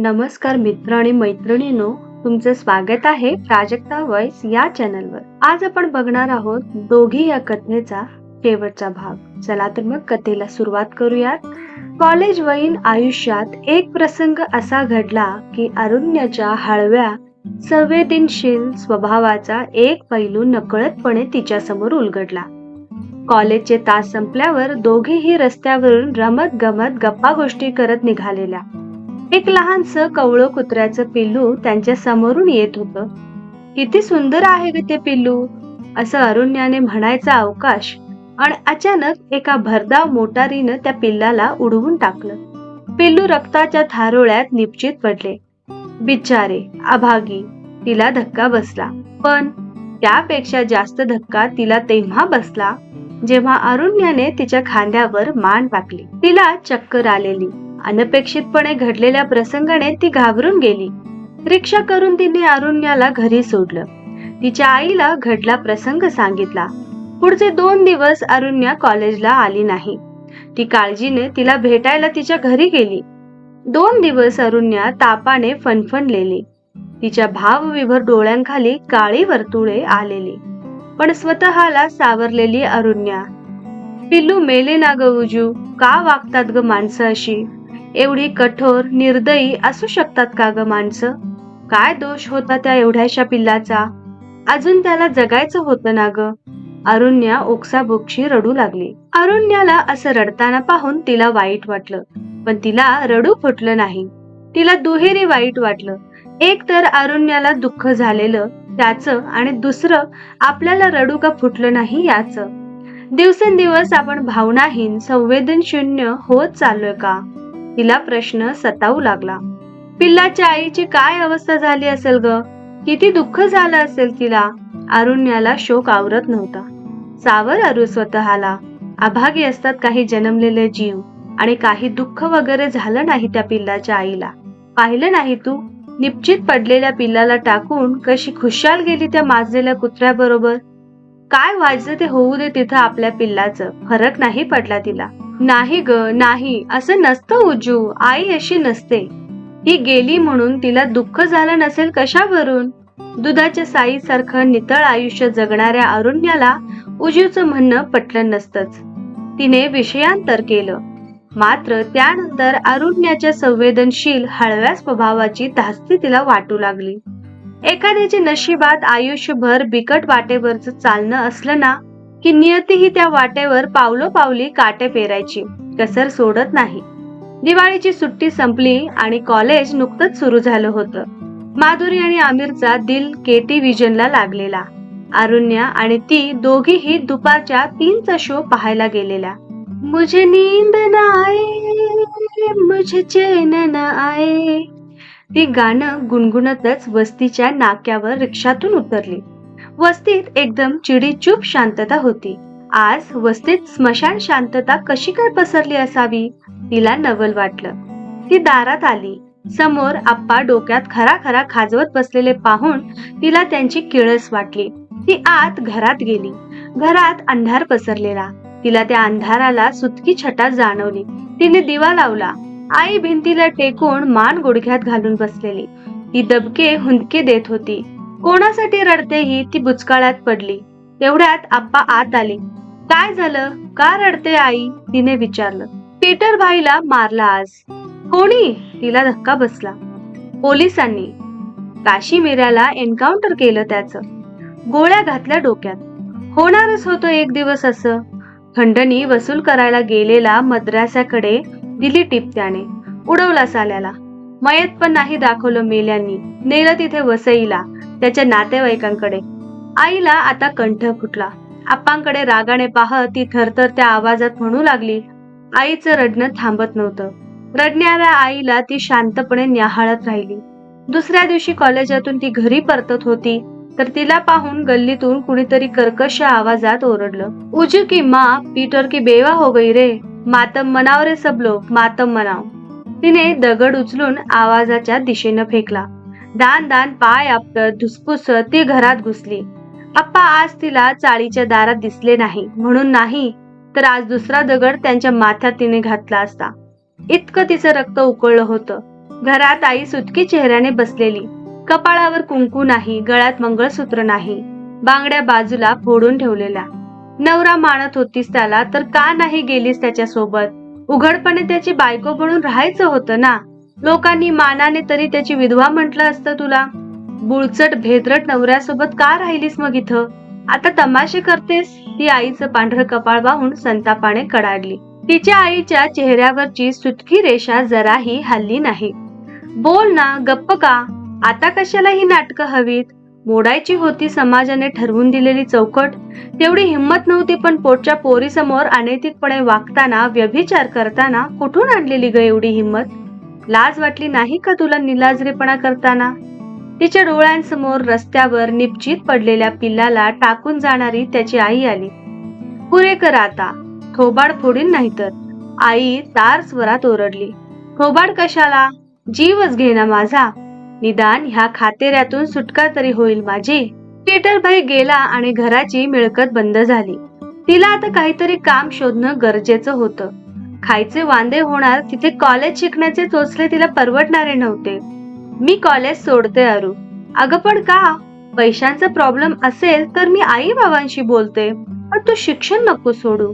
नमस्कार मित्र आणि मैत्रिणींनो तुमचं स्वागत आहे प्राजक्ता वॉइस या चॅनलवर. आज आपण बघणार आहोत दोघी या कथेचा शेवटचा भाग. चला तर मग कथेला सुरुवात करूयात. कॉलेजवयीन आयुष्यात एक प्रसंग असा घडला की अरुण्याच्या हळव्या संवेदनशील स्वभावाचा एक पैलू नकळतपणे तिच्यासमोर उलगडला. कॉलेजचे तास संपल्यावर दोघेही रस्त्यावरून रमत गमत गप्पा गोष्टी करत निघालेल्या. एक लहानस कवळं कुत्र्याचं पिल्लू त्यांच्या समोरून येत होतं. किती सुंदर आहे ग ते पिल्लू असं अरुण्याने म्हणायचा अवकाश आणि अचानक एका भरधाव मोटारीनं त्या पिल्लाला उडवून टाकलं. पिल्लू रक्ताच्या थारोळ्यात निपचित पडले. बिचारे अभागी तिला धक्का बसला. पण त्यापेक्षा जास्त धक्का तिला तेव्हा बसला जेव्हा अरुण्याने तिच्या खांद्यावर मान टाकली तिला चक्कर आलेली. अनपेक्षितपणे घडलेल्या प्रसंगाने ती घाबरून गेली. रिक्षा करून तिने अरुण्याला घरी सोडलं. तिच्या आईला घडला प्रसंग सांगितला. पुढचे दोन दिवस अरुण्या कॉलेजला आली नाही. ती काळजीने तिला भेटायला तिच्या घरी गेली. दोन दिवस अरुण्या तापाने फणफणलेली. तिच्या भावविभर डोळ्यांखाली काळी वर्तुळे आलेली. पण स्वतःला सावरलेली अरुण्या. पिल्लू मेले ना ग उजू का वागतात ग माणसं अशी? एवढी कठोर निर्दयी असू शकतात का ग माणसं? काय दोष होता त्या एवढ्याशा पिल्लाचा? अजून त्याला जगायचं होतं ना ग? अरुण्या ओक्साबोक्षी रडू लागली. अरुण्याला असं रडताना पाहून तिला वाईट वाटलं पण तिला रडू फुटलं नाही. तिला दुहेरी वाईट वाटलं. एक तर अरुण्याला दुःख झालेलं त्याचं आणि दुसरं आपल्याला रडू का फुटलं नाही याचं. दिवसेंदिवस आपण भावनाहीन संवेदनशून्य होत चाललोय का? तिला प्रश्न सतावू लागला. पिल्लाच्या आईची काय अवस्था झाली असेल ग? किती दुःख झालं असेल तिला? अरुण्याला शोक आवरत नव्हता. सावर अरु स्वतःला. अभागी असतात काही जन्मलेले जीव आणि काही दुःख वगैरे झालं नाही त्या पिल्लाच्या आईला. पाहिलं नाही तू? निश्चित पडलेल्या पिल्लाला टाकून कशी खुशाल गेली त्या माजलेल्या कुत्र्याबरोबर? काय वाजलं ते होऊ दे तिथं आपल्या पिल्लाचं. फरक नाही पडला तिला. नाही ग नाही. असं नसतं उजू. आई अशी नसते. ही गेली म्हणून तिला दुःख झालं नसेल कशावरून? दुधाच्या साईसारखं नितळ आयुष्य जगणाऱ्या अरुण्याला उजूचं म्हणणं पटलं नसतंच. तिने विषयांतर केलं. मात्र त्यानंतर अरुण्याच्या संवेदनशील हळव्या स्वभावाची धास्ती तिला वाटू लागली. एखाद्याच्या नशिबात आयुष्यभर बिकट वाटेवरच चालणं असलं ना की नियतीही त्या वाटेवर पावलो पावली काटे पेरायची कसर सोडत नाही. दिवाळीची सुट्टी संपली आणि कॉलेज नुकतंच सुरू झालं होतं. माधुरी आणि आमिरचा दिल केटी विजनला लागलेला. अरुण्या आणि ती दोघीही दुपारच्या तीनचा शो पाहायला गेलेल्या. मुझे नींद ना आए मुझे चैन ना आए. ती गाणं गुणगुणतच वस्तीच्या नाक्यावर रिक्षातून उतरली. वस्तीत एकदम चिडीचूप शांतता होती. आज वस्तीत स्मशान शांतता कशी काय पसरली असावी तिला नवल वाटलं. ती दारात आली. समोर आप्पा डोक्यात खरा खरा खाजवत बसलेले पाहून तिला त्यांची किळस वाटली. ती आत घरात गेली. घरात अंधार पसरलेला. तिला त्या अंधाराला सुतकी छटा जाणवली. तिने दिवा लावला. आई भिंतीला टेकून मान गुडघ्यात घालून बसलेली. ती दबके हुंदके देत होती. कोणासाठी रडते ही ती बुचकाळ्यात पडली. तेवढ्यात आप्पा आत आले. काय झालं? का रडते आई? तिने विचारलं. पीटर भाईला मारला आज. कोणी? तिला धक्का बसला. पोलिसांनी. काशी मिऱ्याला एन्काउंटर केलं त्याचं. गोळ्या घातल्या डोक्यात. होणारच होतं एक दिवस असं. खंडणी वसूल करायला गेलेला मद्रासाकडे दिली टीप त्याने. उडवला साल्याला. मयत पण नाही दाखवलं मेल्यांनी. नेलं तिथे वसईला त्याच्या नातेवाईकांकडे. आईला आता कंठ फुटला. आप्पांकडे रागाने पाहत ती थरथर त्या आवाजात म्हणू लागली आईचं रडणं थांबत नव्हतं. रडणाऱ्या आईला ती शांतपणे न्याहाळत राहिली. दुसऱ्या दिवशी कॉलेजातून ती घरी परतत होती. तर तिला पाहून गल्लीतून कुणीतरी कर्कश आवाजात ओरडलं. उजी की माँ पीटर की बेवा हो गई रे. मातम मनाव रे सबलो मातम मनाव. तिने दगड उचलून आवाजाच्या दिशेनं फेकला. दान दान पाय आपटत धुसफुसत ती घरात घुसली. आप्पा आज तिला चाळीच्या दारात दिसले नाही. म्हणून नाही तर आज दुसरा दगड त्यांच्या माथ्यात तिने घातला असता. इतकं तिचं रक्त उकळलं होतं. घरात आई सुटकी चेहऱ्याने बसलेली. कपाळावर कुंकू नाही गळ्यात मंगळसूत्र नाही. बांगड्या बाजूला फोडून ठेवलेल्या. नवरा मानत होतीस त्याला तर का नाही गेलीस त्याच्या सोबत उघडपणे त्याची बायको बनून राहायचं होतं ना? लोकांनी मानाने तरी त्याची विधवा म्हटलं असतं तुला? बुळचट भेदरट नवऱ्यासोबत का राहिलीस मग इथं? आता तमाशे करतेस? ती आईचं पांढरं कपाळ वाहून संतापाने कडाडली. तिच्या आईच्या चेहऱ्यावरची सुटकी रेषा जराही हल्ली नाही. बोल ना गप्प का? आता कशाला ही नाटकं हवीत? मोडायची होती समाजाने ठरवून दिलेली चौकट. तेवढी हिंमत नव्हती पण पोटच्या पोरीसमोर अनैतिकपणे वागताना व्यभिचार करताना कुठून आणलेली ग एवढी हिंमत? लाज वाटली नाही का तुला निलाजरेपणा करताना? तिच्या डोळ्यांसमोर रस्त्यावर निपचित पडलेल्या पिल्लाला टाकून जाणारी त्याची आई आली. पुरे कर आता. थोबाड फोडीन नाहीतर. आई तार स्वरात ओरडली. थोबाड कशाला? जीवच घेना माझा. निदान ह्या खातेऱ्यातून सुटका तरी होईल माझी. पीटर भाई गेला आणि घराची मिळकत बंद झाली. तिला आता काहीतरी काम शोधणं गरजेचं होतं. खायचे वांदे होणार तिथे कॉलेज शिकण्याचे चोचले तिला परवडणारे नव्हते. मी कॉलेज सोडते अरू. अगं पण का? पैशांचा प्रॉब्लेम असेल तर मी आई बाबांशी बोलते. पण तू शिक्षण नको सोडू.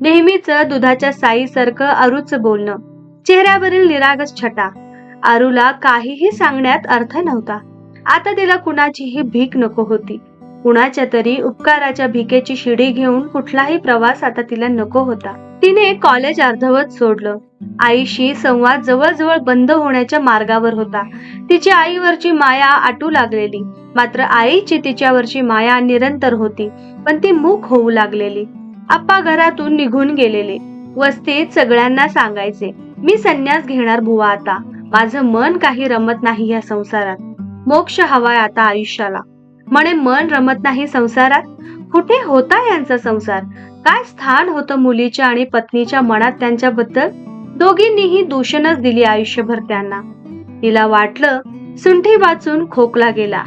नेहमीच दुधाच्या साईसारखं अरुच बोलणं. चेहऱ्यावरील निरागस छटा. आरूला काहीही सांगण्यात अर्थ नव्हता. आता तिला कुणाचीही भीक नको होती. कुणाच्या तरी उपकाराच्या भिकेची शिडी घेऊन कुठलाही प्रवास आता तिला नको होता. तिने कॉलेज अर्धवत सोडलं. आईशी संवाद जवळजवळ बंद होण्याच्या मार्गावर होता. तिची आईवरची माया आटू लागलेली. मात्र आईची तिच्यावरची माया निरंतर होती पण ती मूक होऊ लागलेली. आप्पा घरातून निघून गेलेले. वस्तीत सगळ्यांना सांगायचे मी संन्यास घेणार बुवा आता. माझं मन काही रमत नाही या संसारात. मोक्ष हवाय आता आयुष्याला. म्हणे मन रमत नाही संसारात? कुठे होता यांचा संसार? काय स्थान होतं मुलीच्या आणि पत्नीच्या मनात त्यांच्याबद्दल? दोघींनीही दूषणच दिली आयुष्यभर त्यांना. तिला वाटलं सुंठी वाचून खोकला गेला.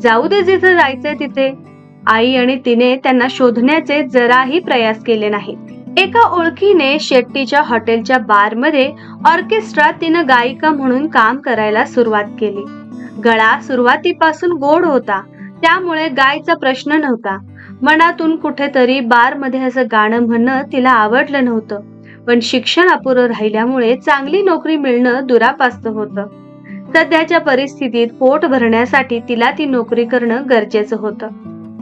जाऊ दे जिथे जायचंय तिथे. आई आणि तिने त्यांना शोधण्याचे जराही प्रयास केले नाहीत. एका ओळखीने शेट्टीच्या हॉटेलच्या बारमध्ये ऑर्केस्ट्रात तिनं गायिका म्हणून काम करायला सुरुवात केली. गळा सुरुवातीपासून गोड होता त्यामुळे गायचा प्रश्न नव्हता. मनातून कुठेतरी बारमध्ये असं गाणं म्हणणं तिला आवडलं नव्हतं पण शिक्षण अपुरं राहिल्यामुळे चांगली नोकरी मिळणं दुरापास्त होतं. सध्याच्या परिस्थितीत पोट भरण्यासाठी तिला ती नोकरी करणं गरजेचं होतं.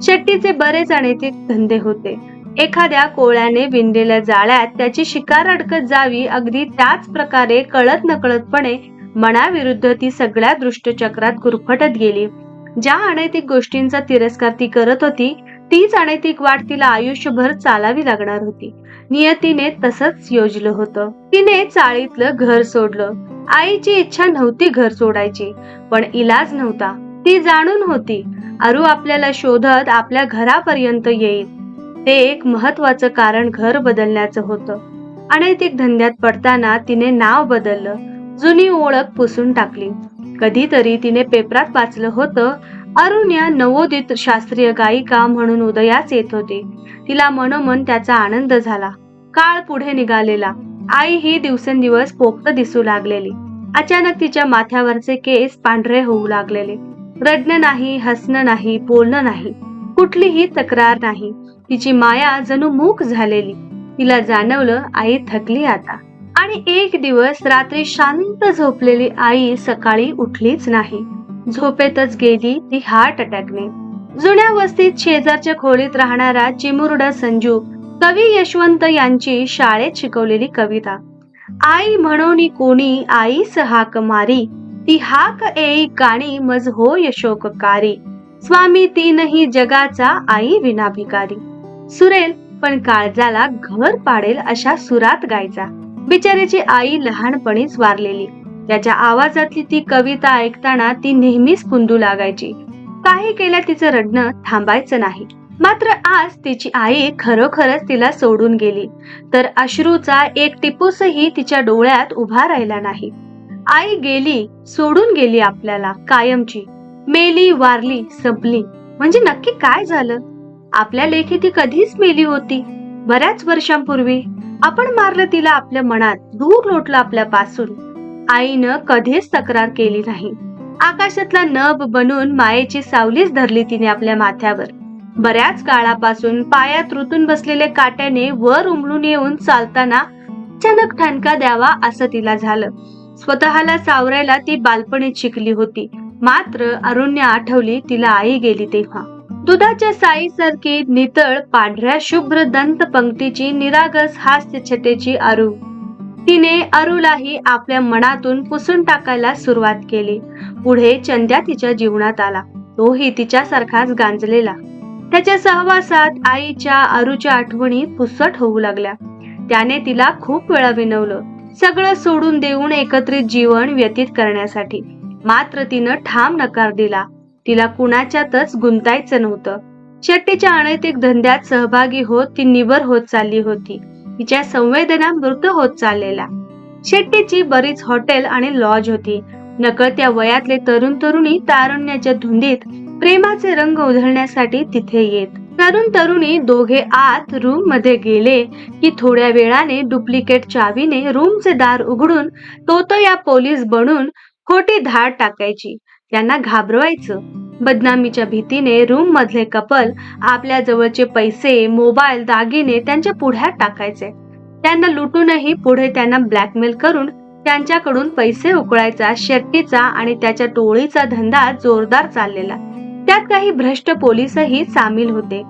शेट्टीचे बरेच अनैतिक धंदे होते एखाद्या कोळ्याने विणलेल्या जाळ्यात त्याची शिकार अडकत जावी अगदी त्याच प्रकारे कळत नकळतपणे मनाविरुद्ध ती सगळ्या दृष्टचक्रात गुरफटत गेली. ज्या अनैतिक गोष्टींचा तिरस्कार ती करत होती तीच अनैतिक वाट तिला आयुष्यभर चालावी लागणार होती. नियतीने तसंच योजलं होतं. तिने चाळीतलं घर सोडलं. आईची इच्छा नव्हती घर सोडायची पण इलाज नव्हता. ती जाणून होती अरू आपल्याला शोधत आपल्या घरापर्यंत येईल. ते एक महत्वाचं कारण घर बदलण्याचं होतं. अनैतिक धंद्यात पडताना तिने नाव बदललं. जुनी ओळख पुसून टाकली. कधीतरी तिने पेपरात वाचलं होतं अरुण या नवोदित शास्त्रीय गायिका म्हणून उदयास येत होती. तिला मनोमन त्याचा आनंद झाला. काळ पुढे निघालेला. आई ही दिवसेंदिवस पोक्त दिसू लागलेली. अचानक तिच्या माथ्यावरचे केस पांढरे होऊ लागलेले. रडणं नाही हसणं नाही बोलणं नाही. कुठलीही तक्रार नाही. तिची माया जणू मूक झालेली. तिला जाणवलं आई थकली आता. आणि एक दिवस रात्री शांत झोपलेली आई सकाळी उठलीच नाही. झोपेतच गेली ती हार्ट अटॅकने. जुन्या वस्तीत शेजारच्या खोलीत राहणारा चिमुरडा संजू कवी यशवंत यांची शाळेत शिकवलेली कविता. आई म्हणून कोणी आईस हाक मारी ती हाक येई काणी मज हो यशोककारी स्वामी तीनही जगाचा आई विनाभिकारी. सुरेल पण काळजाला घर पाडेल अशा सुरात गायचा. बिचारीची आई लहानपणीच वारलेली. त्याच्या आवाजातली ती कविता ऐकताना ती नेहमीच कुंदू लागायची. काही केल्या तिचं रडणं थांबायचं नाही. मात्र आज तिची आई खरोखरच तिला सोडून गेली. तर अश्रूचा एक टिपूसही तिच्या डोळ्यात उभा राहिला नाही. आई गेली सोडून गेली आपल्याला कायमची. मेली वारली संपली. म्हणजे नक्की काय झालं? आपल्या लेखी ती कधीच मेली होती. बऱ्याच वर्षांपूर्वी आपण मारलं तिला आपल्या मनात दूर लोटलं आपल्यापासून. आईनं कधीच तक्रार केली नाही. आकाशातला नभ बनून मायेची सावलीच धरली तिने आपल्या माथ्यावर. बऱ्याच काळापासून पायात रुतून बसलेले काट्याने वर उमलून येऊन चालताना अचानक ठणका द्यावा असं तिला झालं. स्वतःला सावरायला ती बालपणीत शिकली होती. मात्र अरुण्य आठवली तिला आई गेली तेव्हा. दुधाच्या साईसारखी नितळ पांढऱ्या शुभ्र दंत पंक्तीची निरागस हास्यछतेची अरू तिने अरुलाही आपल्या मनातून पुसून टाकायला सुरुवात केली. पुढे चंद्या तिच्या जीवनात आला. तोही तिच्यासारखाच गांजलेला. त्याच्या सहवासात आईच्या अरुच्या आठवणी पुसट होऊ लागल्या. त्याने तिला खूप वेळा विनवलं. सगळं सोडून देऊन एकत्रित जीवन व्यतीत करण्यासाठी. मात्र तिनं ठाम नकार दिला. तिला कुणाच्यातच गुंतायचं नव्हतं. शेट्टीच्या अनैतिक धंद्यात सहभागी होत ती निबर होत चालली होती. तिच्या संवेदना मृत होत चाललेल्या. शेट्टीची बरीच हॉटेल आणि लॉज होती. नकळत्या वयातले तरुण तरुणी तारुण्याच्या धुंदीत प्रेमाचे रंग उधळण्यासाठी तिथे येत. तरुण तरुणी दोघे आत रूममध्ये गेले की थोड्या वेळाने डुप्लिकेट चावीने रूमचे दार उघडून तो तो या पोलीस बनून खोटी धाड टाकायची. त्यांना घाबरवायचं. बदनामीच्या भीतीने रूम मधले कपल आपल्या जवळचे पैसे मोबाईल दागिने त्यांच्या पुढ्यात टाकायचे. त्यांना लुटूनही पुढे त्यांना ब्लॅकमेल करून त्यांच्याकडून पैसे उकळायचा शेट्टीचा आणि त्याच्या टोळीचा धंदा जोरदार चाललेला. त्यात काही भ्रष्ट पोलीसही सामील होते.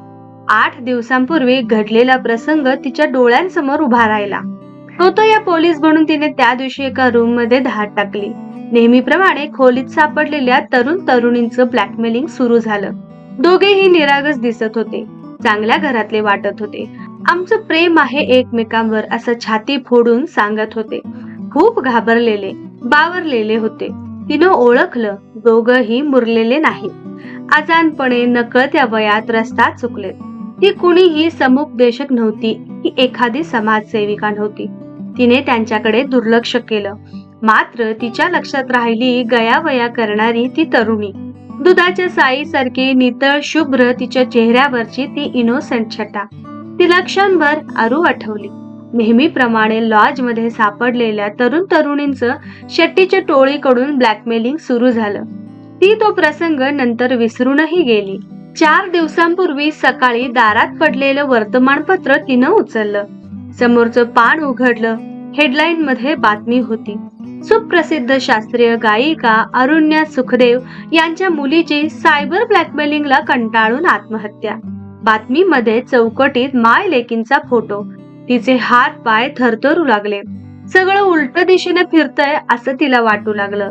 आठ दिवसांपूर्वी घडलेला प्रसंग तिच्या डोळ्यांसमोर उभा राहिला. तो तो या पोलीस बनून तिने त्या दिवशी एका रूममध्ये धाड टाकली. नेहमीप्रमाणे खोलीत सापडलेल्या तरुण तरुणींचं ब्लॅकमेलिंग सुरू झालं. दोघेही निरागस दिसत होते. चांगल्या घरातले वाटत होते. आमचं प्रेम आहे एकमेकांवर असं छाती फोडून सांगत होते. खूप घाबरलेले बावरलेले होते. तिनं ओळखलं दोघही मुरलेले नाही आजानपणे नकळत्या वयात रस्ता चुकले ती कुणीही समुपदेशक नव्हती ही एखादी समाजसेविका नव्हती. तिने त्यांच्याकडे दुर्लक्ष केलं. मात्र तिच्या लक्षात राहिली गयावया करणारी ती तरुणी. दुधाच्या साईसारखी नितळ शुभ्र तिच्या चेहऱ्यावरची ती इनोसेंट छटा. तिला क्षणभर आरू आठवली. नेहमीप्रमाणे लॉजमध्ये सापडलेल्या तरुण तरुणींच शेट्टीच्या टोळीकडून ब्लॅकमेलिंग सुरू झालं. ती तो प्रसंग नंतर विसरूनही गेली. चार दिवसांपूर्वी सकाळी दारात पडलेलं वर्तमानपत्र तिनं उचललं. समोरचं पान उघडलं. हेडलाईन मध्ये बातमी होती. सुप्रसिद्ध शास्त्रीय गायिका अरुण्या सुखदेव यांच्या मुलीची सायबर ब्लॅकमेलिंगला कंटाळून आत्महत्या. बातमीमध्ये चौकटीत माय लेकींचा फोटो. तिचे हात पाय थरथरू लागले. सगळं उलट दिशेने फिरतय असं तिला वाटू लागलं.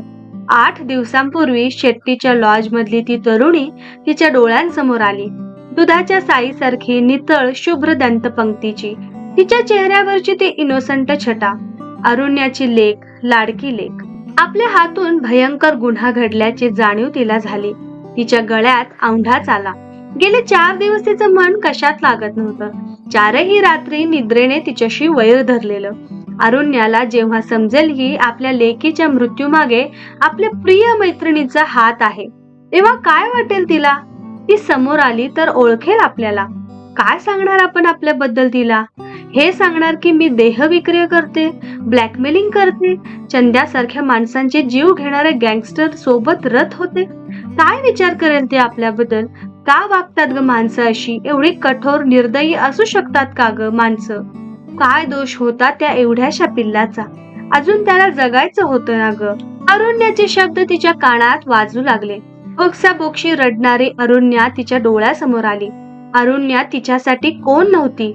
आठ दिवसांपूर्वी शेट्टीच्या लॉज मधली ती तरुणी तिच्या डोळ्यांसमोर आली. दुधाच्या साईसारखी नितळ शुभ्र दंतपंक्तीची. तिच्या चेहऱ्यावरची ती इनोसंट छटा. अरुण्याची लेख लाडकी लेख. आपल्या हातून भयंकर गुन्हा घडल्याची जाणीव तिला झाली. तिच्या गळ्यात औंढाच आला. गेले चार दिवस तिचं मन कशात लागत नव्हतं. चारही रात्री निद्रेने तिच्याशी वैर धरलेलं. अरुण्याला जेव्हा समजेल ही आपल्या लेकीच्या मृत्यूमागे आपल्या प्रिय मैत्रिणीचा हात आहे तेव्हा काय वाटेल तिला? ती समोर आली तर ओळखेल आपल्याला. काय सांगणार आपण आपल्याबद्दल तिला? हे सांगणार की मी देह विक्रय करते ब्लॅकमेलिंग करते चंद्यासारख्या माणसांचे जीव घेणारे गँगस्टर सोबत रथ होते. काय विचार करेल ते आपल्याबद्दल? का वागतात ग माणसं अशी? एवढी कठोर निर्दयी असू शकतात का ग माणसं? काय दोष होता त्या एवढ्याशा पिल्लाचा? अजून त्याला जगायचं होतं ना ग? अरुण्याचे शब्द तिच्या कानात वाजू लागले. बोक्सा बोक्षी रडणारी अरुण्या तिच्या डोळ्यासमोर आली. अरुण्या तिच्यासाठी कोण नव्हती?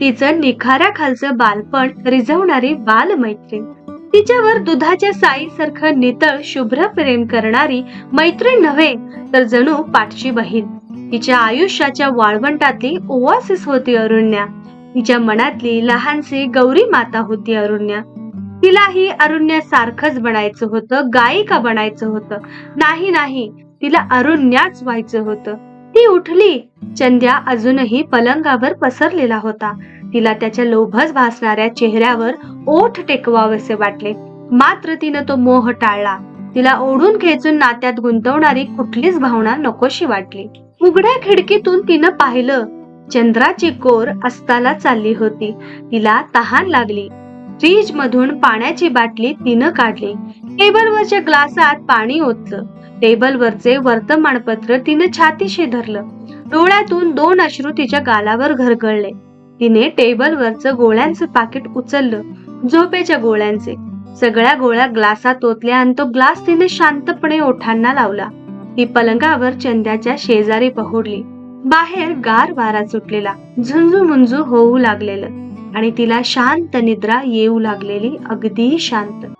तिचं निखाऱ्या खालचं बालपण रिझवणारी बालमैत्रीण. तिच्यावर दुधाच्या साईसारखं नितळ शुभ्र प्रेम करणारी मैत्रीण नव्हे तर जणू पाठची बहीण. तिच्या आयुष्याच्या वाळवंटातली ओवासिस होती अरुण्या. तिच्या मनातली लहानशी गौरी माता होती अरुण्या. तिलाही अरुण्या सारखंच बनायचं होतं गायिका बनायचं होतं. नाही नाही तिला अरुण्याच व्हायचं होतं. ती उठली. चंद्या अजूनही पलंगावर पसरलेला होता. तिला त्याच्या लोभस भासणाऱ्या चेहऱ्यावर ओठ टेकवावेसे वाटले. मात्र तिनं तो मोह टाळला. तिला ओढून खेचून नात्यात गुंतवणारी कुठलीच भावना नकोशी वाटली. उघड्या खिडकीतून तिनं पाहिलं चंद्राची कोर अस्ताला चालली होती. तिला तहान लागली. फ्रीज मधून पाण्याची बाटली तिनं काढली. टेबलवरच्या ग्लासात पाणी ओतलं. टेबलवरचे वर्तमानपत्र तिनं छातीशी धरलं. डोळ्यातून दोन अश्रू तिच्या गालावर घरगळले. तिने टेबलवरचं गोळ्यांचं पाकिट उचललं. झोपेच्या गोळ्यांचे. सगळ्या गोळ्या ग्लासात ओतल्या आणि तो ग्लास तिने शांतपणे ओठांना लावला. ती पलंगावर चंद्याच्या शेजारी पहुडली बाहेर गार वारा सुटलेला. झुंजू मुंजू होऊ लागलेलं. आणि तिला शांत निद्रा येऊ लागलेली अगदी शांत.